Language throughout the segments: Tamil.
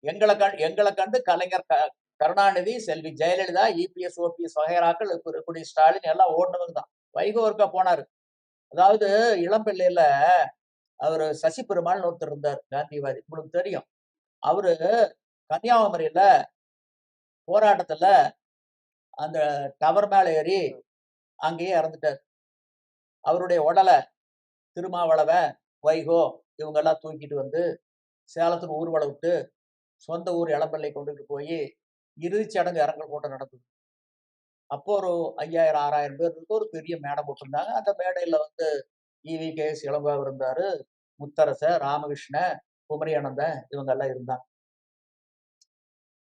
எங்களை கண் எங்களை கண்டு கலைஞர் க- கருணாநிதி செல்வி ஜெயலலிதா இபிஎஸ் ஓபிஎஸ் வகைராக்கள் இருக்கக்கூடிய ஸ்டாலின் எல்லாம் ஓடினவங்க தான். வைகோ ஒருக்கா போனாரு. அதாவது இளம்பிள்ளையில அவர் சசி பெருமாள்னு ஒருத்தர் இருந்தார் காந்திவாதி உங்களுக்கு தெரியும். அவரு கன்னியாகுமரியில போராட்டத்துல அந்த டவர் மேல ஏறி அங்கேயே இறந்துட்டார். அவருடைய உடலை திருமாவளவன் வைகோ இவங்கெல்லாம் தூக்கிட்டு வந்து சேலத்துக்கு ஊர்வலம் விட்டு சொந்த ஊர் இளம்பள்ளை கொண்டுட்டு போய் இறுதிச் சடங்கு இரங்கல் கூட்டம் நடந்தது. அப்போ ஒரு ஐயாயிரம் ஆறாயிரம் பேர் இருக்கு ஒரு பெரிய மேடை போட்டிருந்தாங்க. அந்த மேடையில வந்து இவி கே. எஸ். இளங்கோவன் இருந்தாரு முத்தரச ராமகிருஷ்ண குமரி அனந்தன் இவங்க எல்லாம் இருந்தாங்க.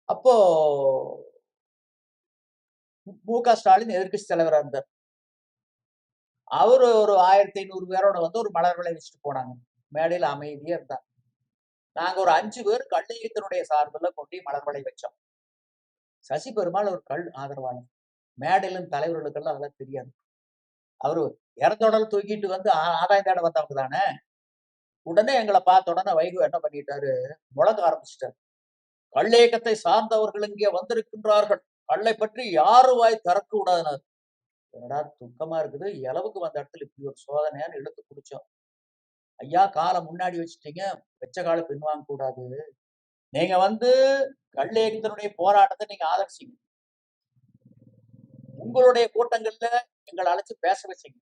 அப்போ மு. க. ஸ்டாலின் எதிர்கட்சி தலைவரா இருந்தார். அவரு ஒரு ஆயிரத்தி ஐநூறு பேரோட வந்து ஒரு மலர் விளை வச்சுட்டு போனாங்க. மேடையில அமைதியா இருந்தாங்க. நாங்க ஒரு அஞ்சு பேர் கள்ளியத்தினுடைய சார்பில் கொண்டு மலர்வளை வச்சோம். சசி பெருமாள் ஒரு கல் ஆதரவாளர். மேடையிலும் தலைவர்களுக்கெல்லாம் அதெல்லாம் தெரியாது. அவரு இறந்தோடல் தூக்கிட்டு வந்து ஆதாயம் தேட வந்தவங்க தானே? உடனே எங்களை பார்த்த உடனே வைகோ என்ன பண்ணிட்டாரு? முழங்க ஆரம்பிச்சிட்டாரு. கள்ளியக்கத்தை சார்ந்தவர்கள் இங்கே வந்திருக்கின்றார்கள். கல்லை பற்றி யாரு வாய் திறக்க கூடாதுன்னு என்னடா துக்கமா இருக்குது? இளவுக்கு வந்த இடத்துல இப்படி ஒரு சோதனையான்னு இழுத்து பிடிச்சோம் ஐயா காலை முன்னாடி வச்சுட்டீங்க வெச்ச காலை பின்வாங்க கூடாது. நீங்க வந்து கள்ளேகத்தினுடைய போராட்டத்தை நீங்க ஆதரிச்சிங்க. உங்களுடைய கூட்டங்கள்ல எங்களை அழைச்சு பேச வச்சிங்க.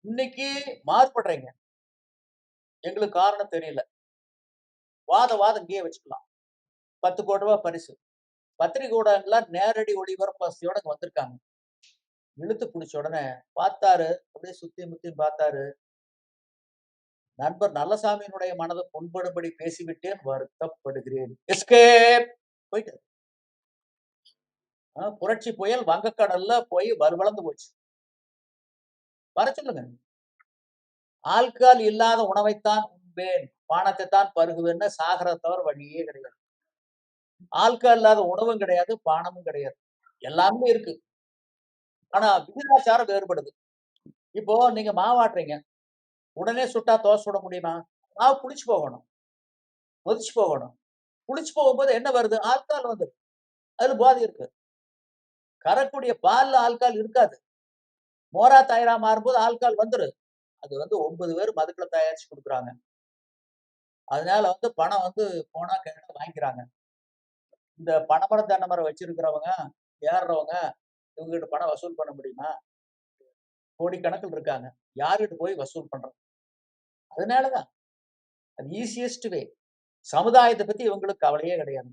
இன்னைக்கு மாறுபடுறீங்க. எங்களுக்கு காரணம் தெரியல. வாத வாதம் இங்கேயே வச்சுக்கலாம். பத்து கோடி ரூபாய் பரிசு. பத்திரிகை ஊடகங்கள்லாம் நேரடி ஒளிபரப்பு வசதியோட வந்திருக்காங்க. இழுத்து பிடிச்ச உடனே பார்த்தாரு அப்படியே சுத்தி முத்தி பார்த்தாரு. நண்பர் நல்லசாமியினுடைய மனதை புண்படும்படி பேசிவிட்டேன் வருத்தப்படுகிறேன். எஸ்கேப் போயிட்டு ஆஹ் புரட்சி புயல் வங்கக்கடல்ல போய் வலுவளந்து போச்சு. வர சொல்லுங்க. ஆல்கால் இல்லாத உணவைத்தான் உண்பேன். பானத்தை தான் பருகுவேன்னு சாகர தவிர வழியே கிடையாது. ஆல்கால் இல்லாத உணவும் கிடையாது பானமும் கிடையாது. எல்லாமே இருக்கு. ஆனா விகிதாச்சாரம் வேறுபடுது. இப்போ நீங்க மாவாட்டுறீங்க. உடனே சுட்டா தோசை சுட முடியுமா? மாவு புளிச்சு போகணும். கொதிச்சு போகணும். புளிச்சு போகும்போது என்ன வருது? ஆல்கால் வந்து. அதுல போதை இருக்கு. கறக்கூடிய பால்ல ஆல்கால் இருக்காது. மோரா தயாரா மாறும்போது ஆல்கால் வந்துரு. அது வந்து ஒன்பது பேர் மதுக்களை தயாரிச்சு கொடுக்குறாங்க. அதனால வந்து பணம் வந்து போனா கேட்டா வாங்கிக்கிறாங்க. இந்த பணமரம் தென்னை மரம் வச்சிருக்கிறவங்க ஏறுறவங்க இவங்க கிட்ட பணம் வசூல் பண்ண முடியுமா? கோடிக்கணக்கில் இருக்காங்க. யார்கிட்ட போய் வசூல் பண்றது? அதனாலதான் அது ஈஸியஸ்ட் வே சமுதாயத்தை பத்தி இவங்களுக்கு கவலையே கிடையாது.